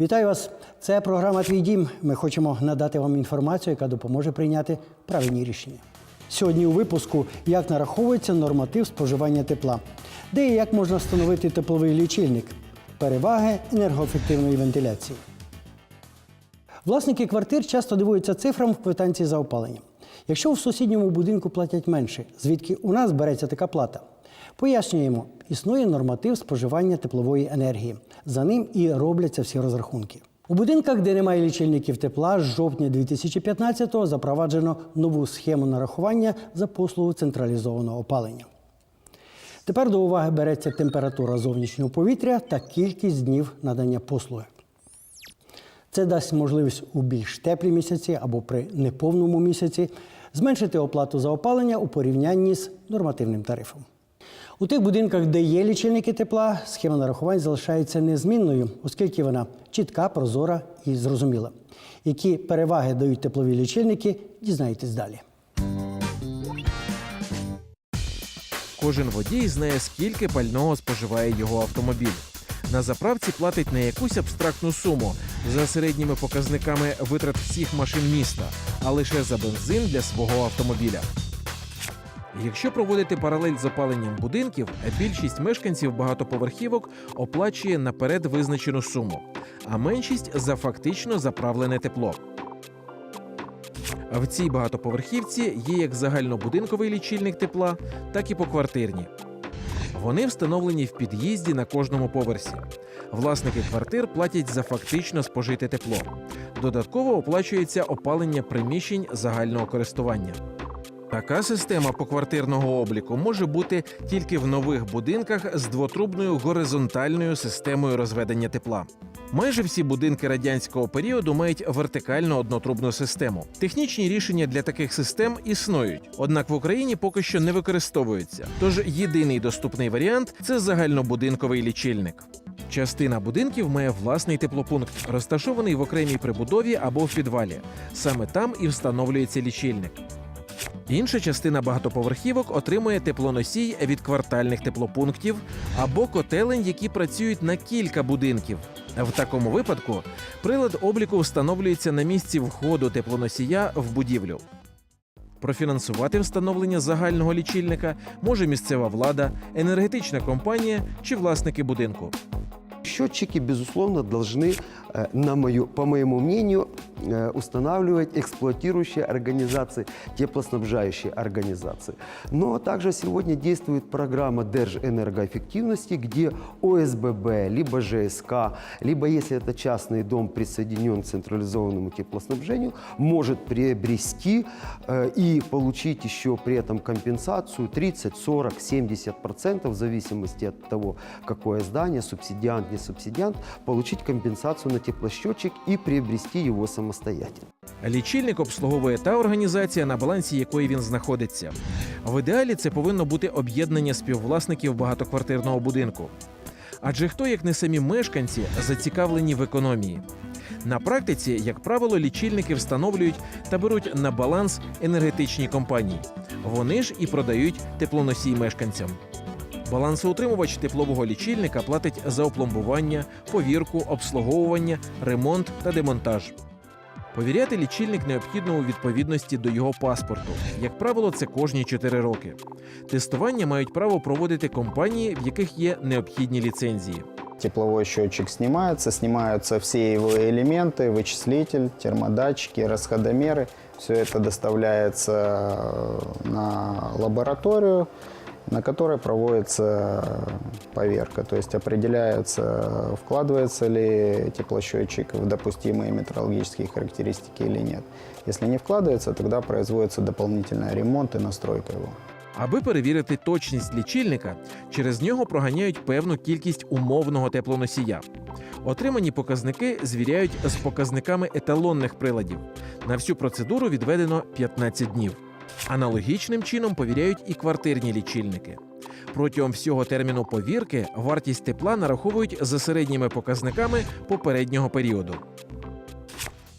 Вітаю вас! Це програма Твій дім. Ми хочемо надати вам інформацію, яка допоможе прийняти правильні рішення. Сьогодні у випуску як нараховується норматив споживання тепла, де і як можна встановити тепловий лічильник, переваги енергоефективної вентиляції. Власники квартир часто дивуються цифрам в квитанції за опалення. Якщо в сусідньому будинку платять менше, звідки у нас береться така плата? Пояснюємо, існує норматив споживання теплової енергії. За ним і робляться всі розрахунки. У будинках, де немає лічильників тепла, з жовтня 2015-го запроваджено нову схему нарахування за послугу централізованого опалення. Тепер до уваги береться температура зовнішнього повітря та кількість днів надання послуги. Це дасть можливість у більш теплі місяці або при неповному місяці зменшити оплату за опалення у порівнянні з нормативним тарифом. У тих будинках, де є лічильники тепла, схема нарахувань залишається незмінною, оскільки вона чітка, прозора і зрозуміла. Які переваги дають теплові лічильники, дізнаєтесь далі. Кожен водій знає, скільки пального споживає його автомобіль. На заправці платить не якусь абстрактну суму за середніми показниками витрат всіх машин міста, а лише за бензин для свого автомобіля. Якщо проводити паралель з опаленням будинків, більшість мешканців багатоповерхівок оплачує наперед визначену суму, а меншість за фактично заправлене тепло. В цій багатоповерхівці є як загальнобудинковий лічильник тепла, так і поквартирні. Вони встановлені в під'їзді на кожному поверсі. Власники квартир платять за фактично спожите тепло. Додатково оплачується опалення приміщень загального користування. Така система поквартирного обліку може бути тільки в нових будинках з двотрубною горизонтальною системою розведення тепла. Майже всі будинки радянського періоду мають вертикальну однотрубну систему. Технічні рішення для таких систем існують, однак в Україні поки що не використовуються. Тож єдиний доступний варіант це загальнобудинковий лічильник. Частина будинків має власний теплопункт, розташований в окремій прибудові або в підвалі. Саме там і встановлюється лічильник. Інша частина багатоповерхівок отримує теплоносій від квартальних теплопунктів або котелень, які працюють на кілька будинків. В такому випадку прилад обліку встановлюється на місці входу теплоносія в будівлю. Профінансувати встановлення загального лічильника може місцева влада, енергетична компанія чи власники будинку. Счетчики, безусловно, должны, э, на мою, по моему мнению, э, устанавливать эксплуатирующие организации, теплоснабжающие организации. Но также сегодня действует программа Держэнергоэффективности, где ОСББ, либо ЖСК, либо если это частный дом присоединен к централизованному теплоснабжению, может приобрести э, и получить еще при этом компенсацию 30, 40, 70 процентов в зависимости от того, какое здание, субсидиант, не субсидиант, получить компенсацию на теплосчетчик и приобрести его самостоятельно. Лічильник обслуговує та організація, на балансі якої він знаходиться. В ідеалі це повинно бути об'єднання співвласників багатоквартирного будинку. Адже хто, як не самі мешканці, зацікавлені в економії. На практиці, як правило, лічильники встановлюють та беруть на баланс енергетичні компанії. Вони ж і продають теплоносій мешканцям. Балансоутримувач теплового лічильника платить за опломбування, повірку, обслуговування, ремонт та демонтаж. Повіряти лічильник необхідно у відповідності до його паспорту. Як правило, це кожні 4 роки. Тестування мають право проводити компанії, в яких є необхідні ліцензії. Тепловой счетчик снимается, снимаются все его элементы, вычислитель, термодатчики, расходомеры. Все это доставляется э, на лабораторию, на которой проводится поверка. То есть определяется, вкладывается ли теплосчетчик в допустимые метрологические характеристики или нет. Если не вкладывается, тогда производится дополнительный ремонт и настройка его. Аби перевірити точність лічильника, через нього проганяють певну кількість умовного теплоносія. Отримані показники звіряють з показниками еталонних приладів. На всю процедуру відведено 15 днів. Аналогічним чином повіряють і квартирні лічильники. Протягом всього терміну повірки вартість тепла нараховують за середніми показниками попереднього періоду.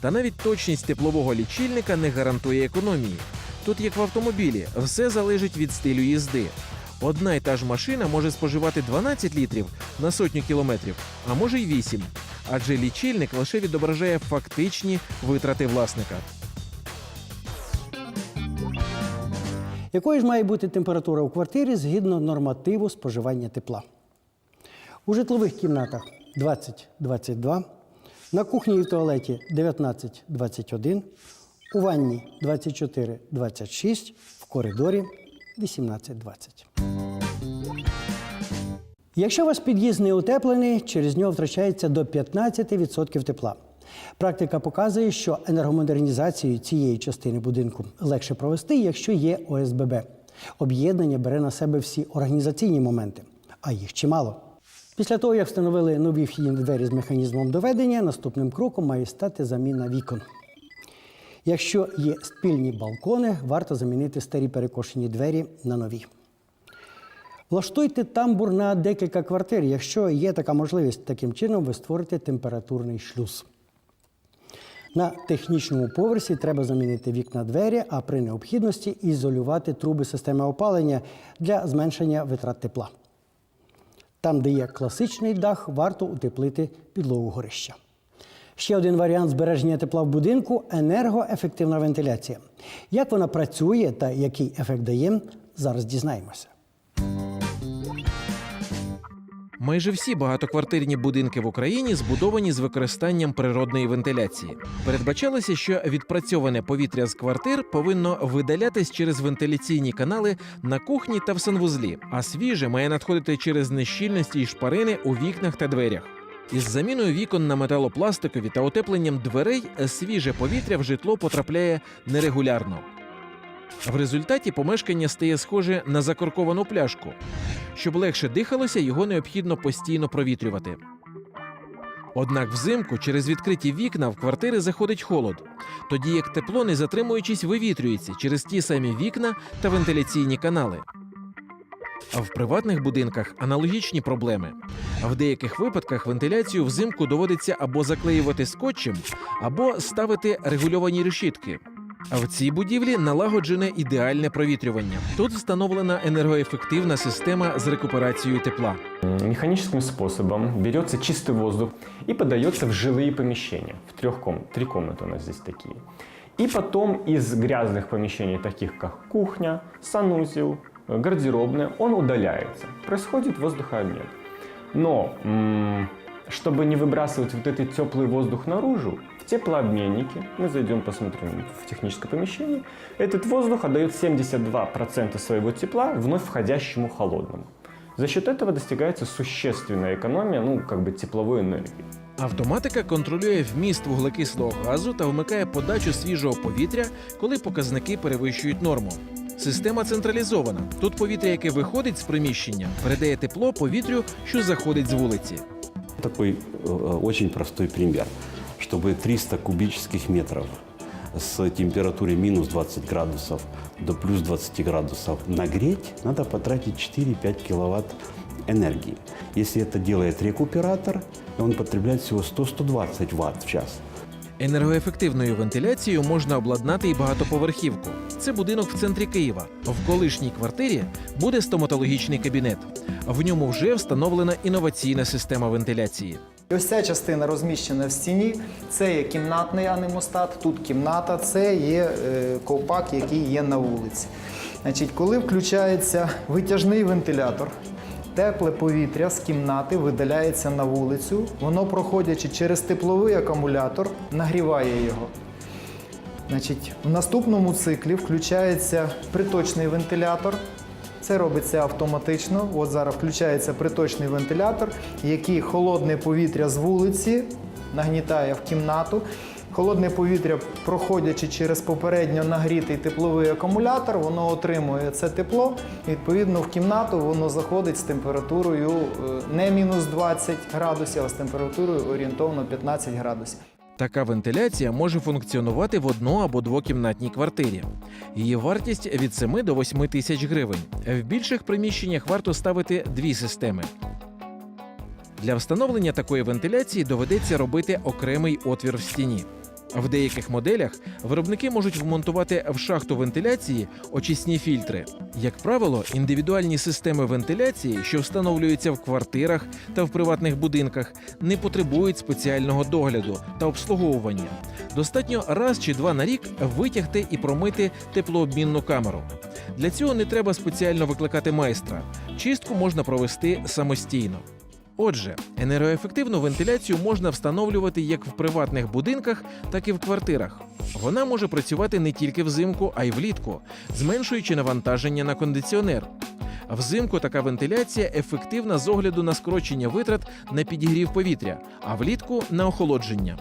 Та навіть точність теплового лічильника не гарантує економії. Тут, як в автомобілі, все залежить від стилю їзди. Одна й та ж машина може споживати 12 літрів на сотню кілометрів, а може й 8. адже лічильник лише відображає фактичні витрати власника. Якою ж має бути температура у квартирі згідно нормативу споживання тепла? У житлових кімнатах 20-22, на кухні і в туалеті 19-21, у ванні 24-26, в коридорі 18-20. Якщо ваш під'їзд не утеплений, через нього втрачається до 15% тепла. Практика показує, що енергомодернізацію цієї частини будинку легше провести, якщо є ОСББ. Об'єднання бере на себе всі організаційні моменти, а їх чимало. Після того, як встановили нові вхідні двері з механізмом доведення, наступним кроком має стати заміна вікон. Якщо є спільні балкони, варто замінити старі перекошені двері на нові. Влаштуйте тамбур на декілька квартир, якщо є така можливість. Таким чином ви створите температурний шлюз. На технічному поверсі треба замінити вікна двері, а при необхідності ізолювати труби системи опалення для зменшення витрат тепла. Там, де є класичний дах, варто утеплити підлогу горища. Ще один варіант збереження тепла в будинку енергоефективна вентиляція. Як вона працює та який ефект дає, зараз дізнаємося. Майже всі багатоквартирні будинки в Україні збудовані з використанням природної вентиляції. Передбачалося, що відпрацьоване повітря з квартир повинно видалятись через вентиляційні канали на кухні та в санвузлі, а свіже має надходити через нещільності й шпарини у вікнах та дверях. Із заміною вікон на металопластикові та утепленням дверей свіже повітря в житло потрапляє нерегулярно. В результаті помешкання стає схоже на закорковану пляшку. Щоб легше дихалося, його необхідно постійно провітрювати. Однак взимку через відкриті вікна в квартири заходить холод, тоді як тепло, не затримуючись, вивітрюється через ті самі вікна та вентиляційні канали. А в приватних будинках аналогічні проблеми. В деяких випадках вентиляцію взимку доводиться або заклеювати скотчем, або ставити регульовані решітки. А в цій будівлі налагоджене ідеальне провітрювання. Тут встановлена енергоефективна система з рекуперацією тепла. Механическим способом берется чистый воздух и подается в жилые помещения. В трех ком... Три комнаты у нас здесь такие. И потом из грязных помещений, таких как кухня, санузел, э, гардеробная, он удаляется. Происходит воздухообмен. Но м, чтобы не выбрасывать вот этот теплый воздух наружу, в теплообменнике, мы зайдем посмотрим в техническое помещение, этот воздух отдает 72% своего тепла вновь входящему холодному. За счет этого достигается существенная экономия, ну, как бы тепловой энергии. Автоматика контролює вміст вуглекислого газу та вмикає подачу свіжого повітря, коли показники перевищують норму. Система централізована. Тут повітря, яке виходить з приміщення, передає тепло повітрю, що заходить з вулиці. Такой э, очень простой пример. Чтобы 300 кубических метров с температурой минус 20 градусов до плюс 20 градусов нагреть, надо потратить 4-5 киловатт энергии. Если это делает рекуператор, он потребляет всего 100-120 ватт в час. Енергоефективною вентиляцією можна обладнати і багатоповерхівку. Це будинок в центрі Києва. В колишній квартирі буде стоматологічний кабінет. В ньому вже встановлена інноваційна система вентиляції. Ось ця частина розміщена в стіні. Це є кімнатний анемостат, тут кімната, це є е, ковпак, який є на вулиці. Значить, коли включається витяжний вентилятор, тепле повітря з кімнати видаляється на вулицю, воно, проходячи через тепловий акумулятор, нагріває його. Значить, в наступному циклі включається приточний вентилятор. Це робиться автоматично. От зараз включається приточний вентилятор, який холодне повітря з вулиці нагнітає в кімнату. Холодне повітря, проходячи через попередньо нагрітий тепловий акумулятор, воно отримує це тепло. Відповідно, в кімнату воно заходить з температурою е, не мінус 20 градусів, а з температурою орієнтовно 15 градусів. Така вентиляція може функціонувати в одно- або двокімнатній квартирі. Її вартість від 7 до 8 тисяч гривень. В більших приміщеннях варто ставити дві системи. Для встановлення такої вентиляції доведеться робити окремий отвір в стіні. В деяких моделях виробники можуть вмонтувати в шахту вентиляції очисні фільтри. Як правило, індивідуальні системи вентиляції, що встановлюються в квартирах та в приватних будинках, не потребують спеціального догляду та обслуговування. Достатньо раз чи два на рік витягти і промити теплообмінну камеру. Для цього не треба спеціально викликати майстра. Чистку можна провести самостійно. Отже, енергоефективну вентиляцію можна встановлювати як в приватних будинках, так і в квартирах. Вона може працювати не тільки взимку, а й влітку, зменшуючи навантаження на кондиціонер. Взимку така вентиляція ефективна з огляду на скорочення витрат на підігрів повітря, а влітку на охолодження.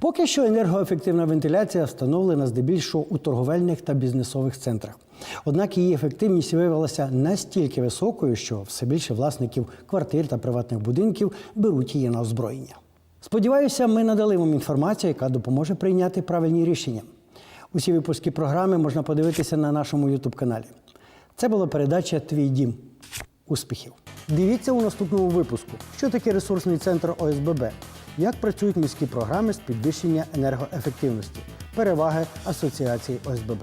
Поки що енергоефективна вентиляція встановлена здебільшого у торговельних та бізнесових центрах. Однак її ефективність виявилася настільки високою, що все більше власників квартир та приватних будинків беруть її на озброєння. Сподіваюся, ми надали вам інформацію, яка допоможе прийняти правильні рішення. Усі випуски програми можна подивитися на нашому youtube каналі. Це була передача Твій дім. Успіхів! Дивіться у наступному випуску, що таке ресурсний центр ОСББ, як працюють міські програми з підвищення енергоефективності, переваги асоціації ОСББ.